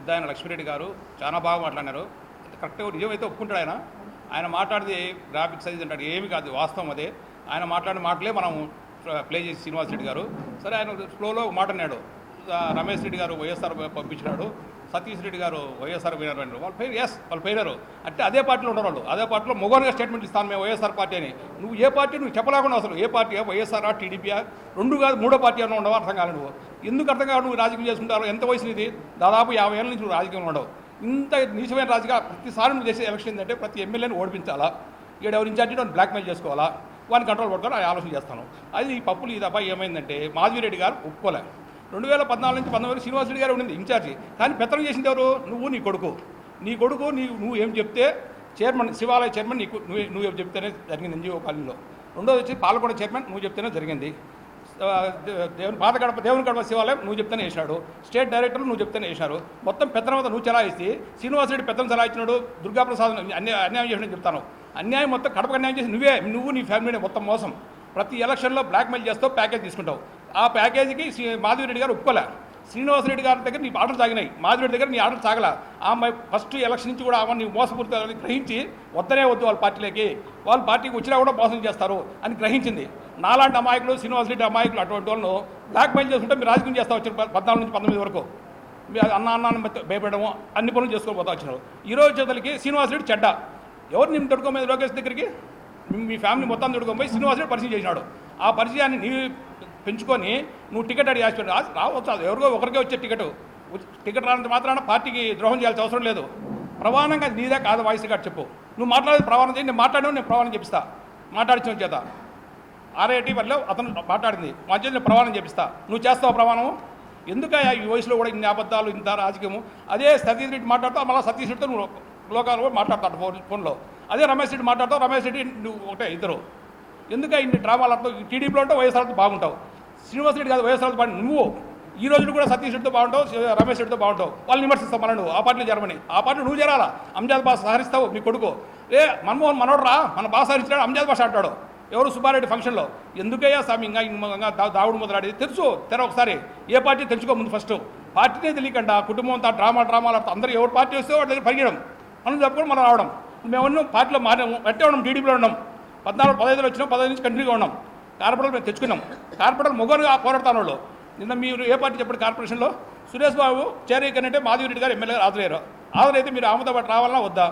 పెద్ద ఆయన లక్ష్మీరెడ్డి గారు చాలా బాగా మాట్లాడినారు. కరెక్ట్గా నిజమైతే ఒప్పుకుంటాడు ఆయన. ఆయన మాట్లాడితే గ్రాఫిక్స్ అది అంటాడు. ఏమి కాదు వాస్తవం అదే. ఆయన మాట్లాడిన మాటలే మనం ప్లే చేసి శ్రీనివాస్ రెడ్డి గారు. సరే ఆయన ఫ్లోలో మాట అన్నాడు. రమేష్ రెడ్డి గారు వైఎస్ఆర్ పంపించినాడు. సతీష్ రెడ్డి గారు వైఎస్ఆర్ పోయినారు వాళ్ళు పేరు ఎస్ వాళ్ళు పోయినారు. అంటే అదే పార్టీలో ఉండరు వాళ్ళు. అదే పార్టీలో మొగోనుగా స్టేట్మెంట్ ఇస్తాను మేము వైఎస్ఆర్ పార్టీ అని. నువ్వు ఏ పార్టీ నువ్వు చెప్పలేకుండా అసలు ఏ పార్టీ వైఎస్ఆర్ టీడీపీ రెండు కాదు మూడో పార్టీ అని ఉండవు? అర్థం కాదు నువ్వు. ఎందుకు అర్థం కాదు నువ్వు రాజకీయం చేసుకుంటారు? ఎంత వయసు ఇది దాదాపు యాభై ఏళ్ళ నుంచి నువ్వు రాజకీయంలో ఉండవు. ఇంత నీచమైన రాజకీయ ప్రతిసారి నువ్వు చేసే ఎలక్షన్ ఏంటంటే ప్రతి ఎమ్మెల్యేని ఓడిపించాలా? ఈడ ఎవరి ఇన్ఛార్జి నువ్వు బ్లాక్మెయిల్ చేసుకోవాలా? వాడిని కంట్రోల్ పట్టుకొని ఆలోచన చేస్తాను. అది ఈ పప్పులు ఇది అబ్బాయి ఏమైందంటే మాధవిరెడ్డి గారు ఒప్పుకోలే. రెండు వేల పద్నాలుగు నుంచి పంతొమ్మిది శ్రీనివాసరెడ్డి గారు ఉండింది ఇన్ఛార్జి. కానీ పెత్తనం చేసింది ఎవరు? నువ్వు నీ కొడుకు. నీ కొడుకు నీ నువ్వు ఏం చెప్తే చైర్మన్ శివాలయ చైర్మన్ నీకు నువ్వు నువ్వు ఏం చెప్తేనే జరిగింది ఎన్జిఓ కాలనీలో. రెండోది వచ్చి పాలకొండ చైర్మన్ నువ్వు చెప్తేనే జరిగింది. దేవుని పాత గడప దేవుని గడప శివాలయం నువ్వు చెప్తేనే వేశాడు. స్టేట్ డైరెక్టర్ నువ్వు చెప్తేనే వేసినారు మొత్తం పెత్తనం నువ్వు చలాయిస్తే శ్రీనివాసరెడ్డి పెత్తనం చలాయించినాడు దుర్గాప్రసాద్ అన్యాయ అన్యాయం చేసిన చెప్తాను. అన్యాయం మొత్తం కడపకు అన్యాయం చేసి నువ్వే నువ్వు నీ ఫ్యామిలీనే మొత్తం మోసం. ప్రతి ఎలక్షన్లో బ్లాక్మెయిల్ చేస్తావు ప్యాకేజ్ తీసుకుంటావు. ఆ ప్యాకేజీకి శ్రీ- మాధవిరెడ్డి గారు ఒప్పుకోలే. శ్రీనివాసరెడ్డి గారి దగ్గర నీ ఆర్డర్ సాగినాయి. మాధవిరెడ్డి దగ్గర నీ ఆర్డర్ సాగల. ఆ ఫస్ట్ ఎలక్షన్ నుంచి కూడా ఆమె మోసపూరిత గ్రహించి వద్దనే వద్దు వాళ్ళ పార్టీలోకి. వాళ్ళ పార్టీకి వచ్చినా కూడా మోసం చేస్తారు అని గ్రహించింది. నాలాంటి అమాయకులు శ్రీనివాసరెడ్డి అమాయకులు అటువంటి వాళ్ళను బ్లాక్ మెయిల్ చేసుకుంటే మీరు రాజకీయం చేస్తా వచ్చారు పద్నాలుగు నుంచి పంతొమ్మిది వరకు. మీ అన్న అన్నాన్ని భయపడము అన్ని పనులు చేసుకొని పోతా వచ్చినారు ఈ రోజు చేతలకి శ్రీనివాసరెడ్డి చెడ్డ. ఎవరు నిన్ను తొడుకోమేది లోకేష్ దగ్గరికి? మీ- ఫ్యామిలీ మొత్తం తొడుకోపోయి శ్రీనివాసరెడ్డి పరిచయం చేసినాడు. ఆ పరిచయాన్ని నీ పెంచుకొని నువ్వు టికెట్ అడిగి ఆశపడి రావచ్చు అది ఎవరికో ఒకరికే వచ్చే టికెట్. టికెట్ రానంత మాత్రాన పార్టీకి ద్రోహం చేయాల్సిన అవసరం లేదు. ప్రమాణంగా నీదే కాదు వాయిస్ గారు చెప్పు. నువ్వు మాట్లాడేది ప్రమాణం చేయి నేను మాట్లాడాను నేను ప్రమాణం చెప్పిస్తా మాట్లాడించిన చేత. ఆర్ఐటి వల్ల అతను మాట్లాడింది. మా నేను ప్రమాణం చెప్పిస్తా నువ్వు చేస్తావు ప్రమాణం ఎందుకయ్యా ఈ వయసులో కూడా ఇన్ని అబద్ధాలు ఇంత రాజకీయము? అదే సతీష్ రెడ్డి మాట్లాడతావు మళ్ళీ సతీష్ రెడ్డితో నువ్వు లోకాలు కూడా మాట్లాడతాడు ఫోన్ ఫోన్లో. అదే రమేష్ రెడ్డి మాట్లాడతావు రమేష్ రెడ్డి నువ్వు ఒకటే ఇద్దరు. ఎందుక ఇన్ని డ్రామాలు ఆడుతావు టీడీపీలో ఉంటే వైఎస్ఆర్తో బాగుంటావు. శ్రీనివాస రెడ్డి కాదు వైఎస్ఆర్తో బాగు నువ్వు ఈ రోజు కూడా సతీష్ రెడ్డితో బాగుంటావు రమేష్ రెడ్డితో బాగుంటావు. వాళ్ళు విమర్శిస్తావు మన నువ్వు ఆ పార్టీలో జరమని ఆ పార్టీ నువ్వు చేరాలా? అంజాద్ బాస్ సహరిస్తావు మీ కొడుకు. ఏ మన్మోహన్ మనోడు రా మన బాస్ సహరించాడు అంజాద్ బాస్ అంటాడు. ఎవరు సుబ్బారెడ్డి ఫంక్షన్లో? ఎందుకయ్యా స్వామి ఇంకా ఇంకా దా- దావుడు మొదలాడేది? తెలుసు తెర ఒకసారి. ఏ పార్టీ తెలుసుకో ముందు ఫస్ట్. పార్టీనే తెలియకుండా కుటుంబం అంతా డ్రామా డ్రామాలు అందరూ ఎవరు పార్టీ వస్తే వాటి దగ్గర మనం చెప్పుకొని మనం రావడం. మేము పార్టీలో మారాము పెట్టే ఉన్నాం టీడీపీలో ఉన్నాం. పద్నాలుగు పదహైదులో వచ్చినాం పదహైదు నుంచి కంటిన్యూగా ఉన్నాం. కార్పొరేటర్ మేము తెచ్చుకున్నాం. కార్పొరేటర్ మొగోనుగా పోరాడతాను వాళ్ళు. నిన్న మీరు ఏ పార్టీ చెప్పండి కార్పొరేషన్లో? సురేష్ బాబు చేరేకనంటే మాధవిరెడ్డి గారు ఎమ్మెల్యే గారు హాజరయ్యారు. హాజరైతే మీరు అహ్మదాబాద్ రావాలన్నా వద్దా?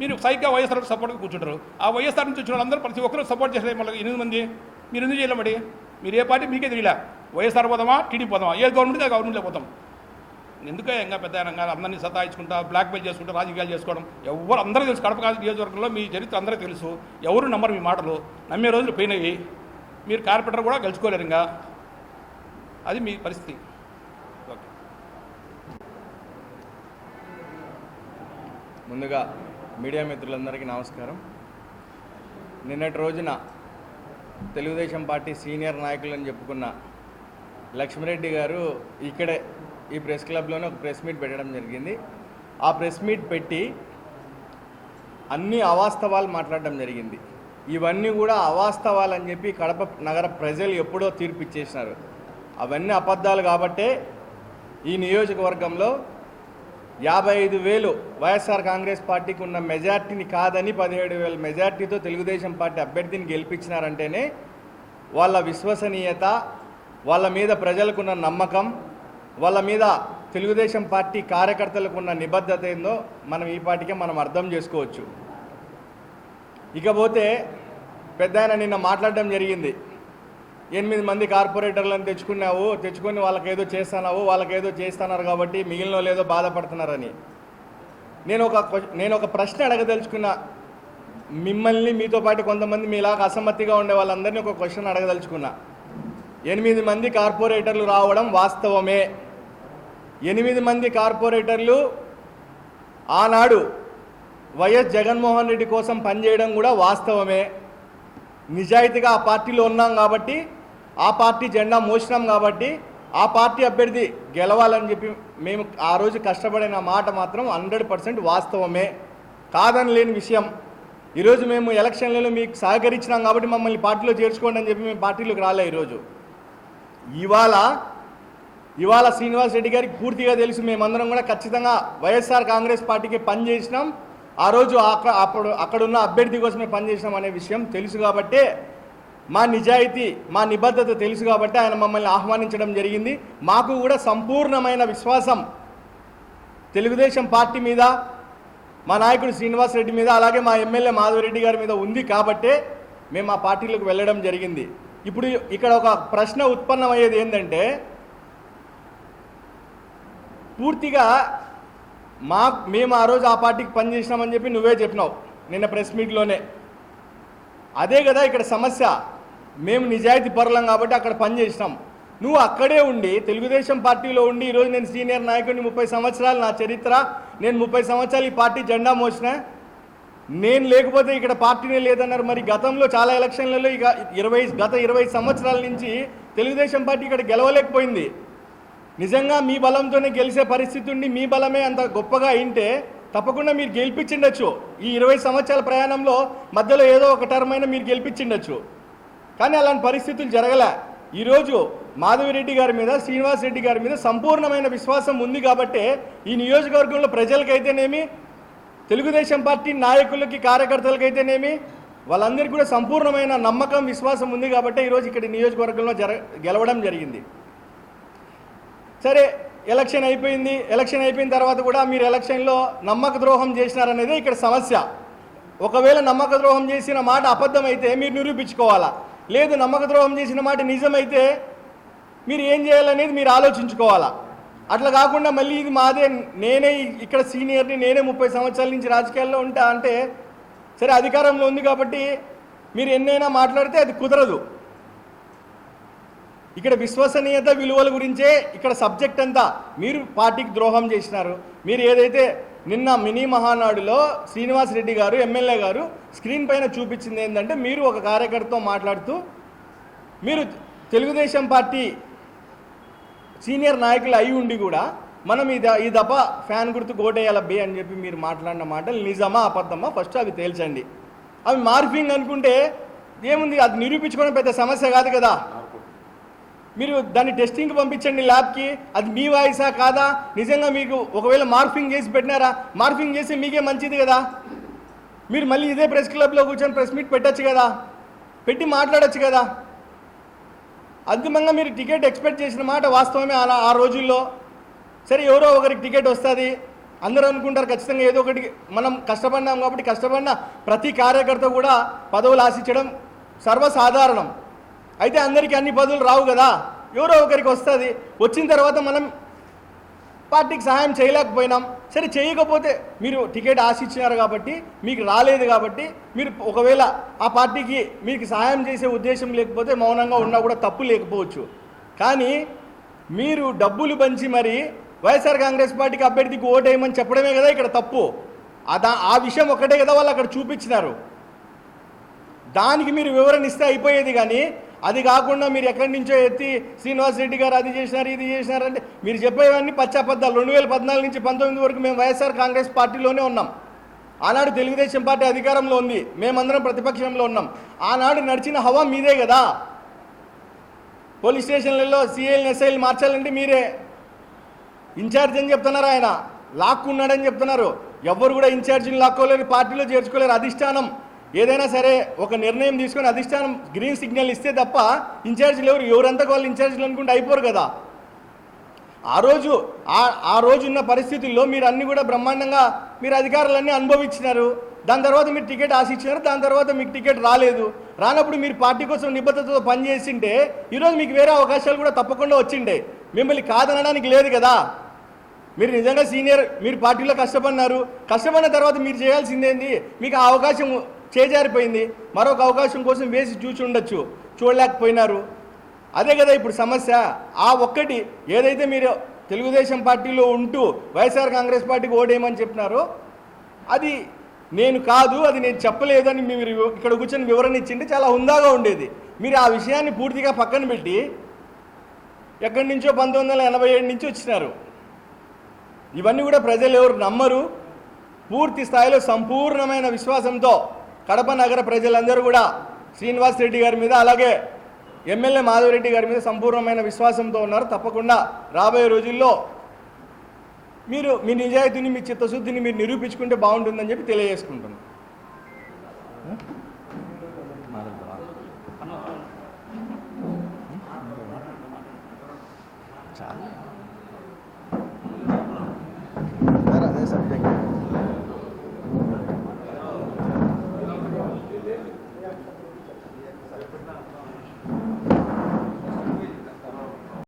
మీరు సైగ్గా వైఎస్ఆర్ సపోర్ట్గా కూర్చుంటారు. ఆ వైఎస్ఆర్ నుంచి వచ్చిన వాళ్ళందరూ ప్రతి ఒక్కరు సపోర్ట్ చేశారు మళ్ళీ ఎనిమిది మంది. మీరు ఎందుకు చేయలేమడి మీరు? ఏ పార్టీ మీకే తెలియలే? వైఎస్ఆర్ పోదామా? టీడీపీ పోదామా? ఏ గవర్నమెంట్ ఆ గవర్నమెంట్లో పోతాం. ఎందుకే ఇంకా పెద్ద ఆయన అందరినీ సతాయించుకుంటా బ్లాక్ మెయిల్ చేసుకుంటా రాజకీయాలు చేసుకోవడం? ఎవరు అందరూ తెలుసు. కడప నియోజకవర్గంలో మీ చరిత్ర అందరికీ తెలుసు. ఎవరు నమ్మరు మీ మాటలు? నమ్మే రోజులు పోయినాయి. మీరు కార్పొరేటర్ కూడా గెలుచుకోలేరు ఇంకా. అది మీ పరిస్థితి. ఓకే. ముందుగా మీడియా మిత్రులందరికీ నమస్కారం. నిన్నటి రోజున తెలుగుదేశం పార్టీ సీనియర్ నాయకులని చెప్పుకున్న లక్ష్మిరెడ్డి గారు ఇక్కడే ఈ ప్రెస్ క్లబ్లోనే ఒక ప్రెస్ మీట్ పెట్టడం జరిగింది. ఆ ప్రెస్ మీట్ పెట్టి అన్ని అవాస్తవాలు మాట్లాడడం జరిగింది. ఇవన్నీ కూడా అవాస్తవాలని చెప్పి కడప నగర ప్రజలు ఎప్పుడో తీర్పు ఇచ్చేసినారు. అవన్నీ అబద్ధాలు కాబట్టే ఈ నియోజకవర్గంలో యాభై ఐదు వేలు వైఎస్ఆర్ కాంగ్రెస్ పార్టీకి ఉన్న మెజార్టీని కాదని పదిహేడు వేల మెజార్టీతో తెలుగుదేశం పార్టీ అభ్యర్థిని గెలిపించినారంటేనే వాళ్ళ విశ్వసనీయత వాళ్ళ మీద ప్రజలకున్న నమ్మకం వాళ్ళ మీద తెలుగుదేశం పార్టీ కార్యకర్తలకు ఉన్న నిబద్ధత ఏందో మనం ఈ పాటికే మనం అర్థం చేసుకోవచ్చు. ఇకపోతే పెద్ద ఆయన నిన్న మాట్లాడడం జరిగింది. ఎనిమిది మంది కార్పొరేటర్లను తెచ్చుకున్నావు తెచ్చుకొని వాళ్ళకి ఏదో చేస్తున్నావు వాళ్ళకి ఏదో చేస్తున్నారు కాబట్టి మిగిలిన లేదో ఏదో బాధపడుతున్నారని. నేను ఒక నేను ఒక ప్రశ్న అడగదలుచుకున్నా. మిమ్మల్ని మీతో పాటు కొంతమంది మీలాగా అసమ్మతిగా ఉండే వాళ్ళందరినీ ఒక క్వశ్చన్ అడగదలుచుకున్నా. ఎనిమిది మంది కార్పొరేటర్లు రావడం వాస్తవమే? ఎనిమిది మంది కార్పొరేటర్లు ఆనాడు వైఎస్ జగన్మోహన్ రెడ్డి కోసం పనిచేయడం కూడా వాస్తవమే? నిజాయితీగా ఆ పార్టీలో ఉన్నాం కాబట్టి ఆ పార్టీ జెండా మోసినాం కాబట్టి ఆ పార్టీ అభ్యర్థి గెలవాలని చెప్పి మేము ఆ రోజు కష్టపడిన మాట మాత్రం హండ్రెడ్ పర్సెంట్ వాస్తవమే. కాదని లేని విషయం. ఈరోజు మేము ఎలక్షన్లలో మీకు సహకరించినాం కాబట్టి మమ్మల్ని పార్టీలో చేర్చుకోండి అని చెప్పి మేము పార్టీలోకి రాలే ఈరోజు ఇవాళ ఇవాళ శ్రీనివాస్ రెడ్డి గారికి పూర్తిగా తెలుసు మేమందరం కూడా ఖచ్చితంగా వైఎస్ఆర్ కాంగ్రెస్ పార్టీకి పనిచేసినాం. ఆ రోజు అక్కడ అప్పుడు అక్కడున్న అభ్యర్థి కోసమే పనిచేసినాం అనే విషయం తెలుసు కాబట్టే మా నిజాయితీ మా నిబద్ధత తెలుసు కాబట్టి ఆయన మమ్మల్ని ఆహ్వానించడం జరిగింది. మాకు కూడా సంపూర్ణమైన విశ్వాసం తెలుగుదేశం పార్టీ మీద మా నాయకుడు శ్రీనివాస్ రెడ్డి మీద అలాగే మా ఎమ్మెల్యే మాధవరెడ్డి గారి మీద ఉంది కాబట్టే మేము ఆ పార్టీలోకి వెళ్ళడం జరిగింది. ఇప్పుడు ఇక్కడ ఒక ప్రశ్న ఉత్పన్నమయ్యేది ఏంటంటే పూర్తిగా మా మేము ఆ రోజు ఆ పార్టీకి పనిచేసినామని చెప్పి నువ్వే చెప్పినావు నిన్న ప్రెస్ మీట్లోనే. అదే కదా ఇక్కడ సమస్య. మేము నిజాయితీ పరులం కాబట్టి అక్కడ పనిచేసినాం నువ్వు అక్కడే ఉండి తెలుగుదేశం పార్టీలో ఉండి ఈరోజు నేను సీనియర్ నాయకుడిని ముప్పై సంవత్సరాలు నా చరిత్ర నేను ముప్పై సంవత్సరాలు ఈ పార్టీ జెండా మోసిన. నేను లేకపోతే ఇక్కడ పార్టీనే లేదన్నారు. మరి గతంలో చాలా ఎలక్షన్లలో ఇక ఇరవై గత ఇరవై సంవత్సరాల నుంచి తెలుగుదేశం పార్టీ ఇక్కడ గెలవలేకపోయింది. నిజంగా మీ బలంతోనే గెలిచే పరిస్థితి ఉండి మీ బలమే అంత గొప్పగా అయింటే తప్పకుండా మీరు గెలిపించిండొచ్చు. ఈ ఇరవై సంవత్సరాల ప్రయాణంలో మధ్యలో ఏదో ఒక టర్మ్ అయినా మీరు గెలిపించిండొచ్చు. కానీ అలాంటి పరిస్థితులు జరగలే. ఈరోజు మాధవిరెడ్డి గారి మీద శ్రీనివాస్ రెడ్డి గారి మీద సంపూర్ణమైన విశ్వాసం ఉంది కాబట్టి ఈ నియోజకవర్గంలో ప్రజలకైతేనేమి తెలుగుదేశం పార్టీ నాయకులకి కార్యకర్తలకైతేనేమి వాళ్ళందరికీ కూడా సంపూర్ణమైన నమ్మకం విశ్వాసం ఉంది కాబట్టి ఈరోజు ఇక్కడ నియోజకవర్గంలో జర గెలవడం జరిగింది. సరే ఎలక్షన్ అయిపోయింది. ఎలక్షన్ అయిపోయిన తర్వాత కూడా మీరు ఎలక్షన్లో నమ్మక ద్రోహం చేసినారనేది ఇక్కడ సమస్య. ఒకవేళ నమ్మక ద్రోహం చేసిన మాట అబద్ధమైతే మీరు నిరూపించుకోవాలా? లేదు నమ్మక ద్రోహం చేసిన మాట నిజమైతే మీరు ఏం చేయాలనేది మీరు ఆలోచించుకోవాలా? అట్లా కాకుండా మళ్ళీ ఇది మాదే నేనే ఇక్కడ సీనియర్ని నేనే ముప్పై సంవత్సరాల నుంచి రాజకీయాల్లో ఉంటా అంటే సరే అధికారంలో ఉంది కాబట్టి మీరు ఎన్నైనా మాట్లాడితే అది కుదరదు. ఇక్కడ విశ్వసనీయత విలువల గురించే ఇక్కడ సబ్జెక్ట్ అంతా. మీరు పార్టీకి ద్రోహం చేసినారు. మీరు ఏదైతే నిన్న మినీ మహానాడులో శ్రీనివాస్ రెడ్డి గారు ఎమ్మెల్యే గారు స్క్రీన్ పైన చూపించింది ఏంటంటే మీరు ఒక కార్యకర్తతో మాట్లాడుతూ మీరు తెలుగుదేశం పార్టీ సీనియర్ నాయకులు అయి ఉండి కూడా మనం ఈ ద- ఈ దప ఫ్యాన్ గుర్తు బే అని చెప్పి మీరు మాట్లాడిన మాటలు నిజమా అబద్ధమా ఫస్ట్ అవి తేల్చండి. అవి మార్ఫింగ్ అనుకుంటే ఏముంది? అది నిరూపించుకోవడం పెద్ద సమస్య కాదు కదా. మీరు దాన్ని టెస్టింగ్కి పంపించండి ల్యాబ్కి అది మీ వాయిసా కాదా? నిజంగా మీకు ఒకవేళ మార్ఫింగ్ చేసి పెట్టినారా? మార్ఫింగ్ చేసి మీకే మంచిది కదా. మీరు మళ్ళీ ఇదే ప్రెస్ క్లబ్లో కూర్చొని ప్రెస్ మీట్ పెట్టచ్చు కదా. పెట్టి మాట్లాడచ్చు కదా. అంతిమంగా మీరు టికెట్ ఎక్స్పెక్ట్ చేసిన మాట వాస్తవమే అలా ఆ రోజుల్లో. సరే ఎవరో ఒకరికి టికెట్ వస్తుంది. అందరూ అనుకుంటారు ఖచ్చితంగా ఏదో ఒకటి మనం కష్టపడినాం కాబట్టి కష్టపడిన ప్రతి కార్యకర్త కూడా పదవులు ఆశించడం సర్వసాధారణం. అయితే అందరికీ అన్ని పదవులు రావు కదా. ఎవరో ఒకరికి వస్తుంది. వచ్చిన తర్వాత మనం పార్టీకి సహాయం చేయలేకపోయినాం. సరే చేయకపోతే మీరు టికెట్ ఆశించినారు కాబట్టి మీకు రాలేదు కాబట్టి మీరు ఒకవేళ ఆ పార్టీకి మీకు సహాయం చేసే ఉద్దేశం లేకపోతే మౌనంగా ఉన్నా కూడా తప్పు లేకపోవచ్చు. కానీ మీరు డబ్బులు పంచి మరి వైఎస్ఆర్ కాంగ్రెస్ పార్టీకి అభ్యర్థికి ఓటేయమని చెప్పడమే కదా ఇక్కడ తప్పు. అదా ఆ విషయం ఒకటే కదా వాళ్ళు అక్కడ చూపించినారు. దానికి మీరు వివరణ ఇస్తే అయిపోయేది కానీ అది కాకుండా మీరు ఎక్కడి నుంచో ఎత్తి శ్రీనివాస్ రెడ్డి గారు అది చేసినారు ఇది చేసినారు అంటే మీరు చెప్పేవన్నీ పచ్చాపద్దాలు రెండు వేల పద్నాలుగు నుంచి పంతొమ్మిది వరకు మేము వైఎస్ఆర్ కాంగ్రెస్ పార్టీలోనే ఉన్నాం. ఆనాడు తెలుగుదేశం పార్టీ అధికారంలో ఉంది. మేమందరం ప్రతిపక్షంలో ఉన్నాం. ఆనాడు నడిచిన హవా మీదే కదా. పోలీస్ స్టేషన్లలో సీఐలు ఎస్ఐలు మార్చాలంటే మీరే. ఇన్ఛార్జ్ అని చెప్తున్నారు ఆయన. లాక్కున్నాడని చెప్తున్నారు. ఎవ్వరు కూడా ఇన్ఛార్జిని లాక్కోలేరు పార్టీలో చేర్చుకోలేరు. అధిష్టానం. ఏదైనా సరే ఒక నిర్ణయం తీసుకొని అధిష్టానం గ్రీన్ సిగ్నల్ ఇస్తే తప్ప ఇన్ఛార్జీలు ఎవరు? ఎవరంతా వాళ్ళు ఇన్ఛార్జీలు అనుకుంటే అయిపోరు కదా. ఆ రోజు ఆ ఆ రోజు ఉన్న పరిస్థితుల్లో మీరు అన్ని కూడా బ్రహ్మాండంగా మీరు అధికారులన్నీ అనుభవించినారు. దాని తర్వాత మీరు టికెట్ ఆశించినారు. దాని తర్వాత మీకు టికెట్ రాలేదు. రానప్పుడు మీరు పార్టీ కోసం నిబద్ధతతో పనిచేసింటే ఈరోజు మీకు వేరే అవకాశాలు కూడా తప్పకుండా వచ్చిండే. మిమ్మల్ని కాదనడానికి లేదు కదా. మీరు నిజంగా సీనియర్ మీరు పార్టీలో కష్టపడినారు. కష్టపడిన తర్వాత మీరు చేయాల్సిందేంది? మీకు ఆ అవకాశం చేజారిపోయింది. మరొక అవకాశం కోసం వేసి చూచి ఉండొచ్చు చూడలేకపోయినారు. అదే కదా ఇప్పుడు సమస్య. ఆ ఒక్కటి ఏదైతే మీరు తెలుగుదేశం పార్టీలో ఉంటూ వైఎస్ఆర్ కాంగ్రెస్ పార్టీకి ఓడేయమని చెప్పినారో అది నేను కాదు అది నేను చెప్పలేదని మీరు ఇక్కడ కూర్చొని వివరణ ఇచ్చింటే చాలా హుందాగా ఉండేది. మీరు ఆ విషయాన్ని పూర్తిగా పక్కన పెట్టి ఎక్కడి నుంచో పంతొమ్మిది వందల ఎనభై ఏడు నుంచి వచ్చినారు. ఇవన్నీ కూడా ప్రజలు ఎవరు నమ్మరు. పూర్తి స్థాయిలో సంపూర్ణమైన విశ్వాసంతో కడప నగర ప్రజలందరూ కూడా శ్రీనివాస్ రెడ్డి గారి మీద అలాగే ఎమ్మెల్యే మాధవరెడ్డి గారి మీద సంపూర్ణమైన విశ్వాసంతో ఉన్నారు. తప్పకుండా రాబోయే రోజుల్లో మీరు మీ నిజాయితీని మీ చిత్తశుద్ధిని మీరు నిరూపించుకుంటే బాగుంటుందని చెప్పి తెలియజేసుకుంటున్నాను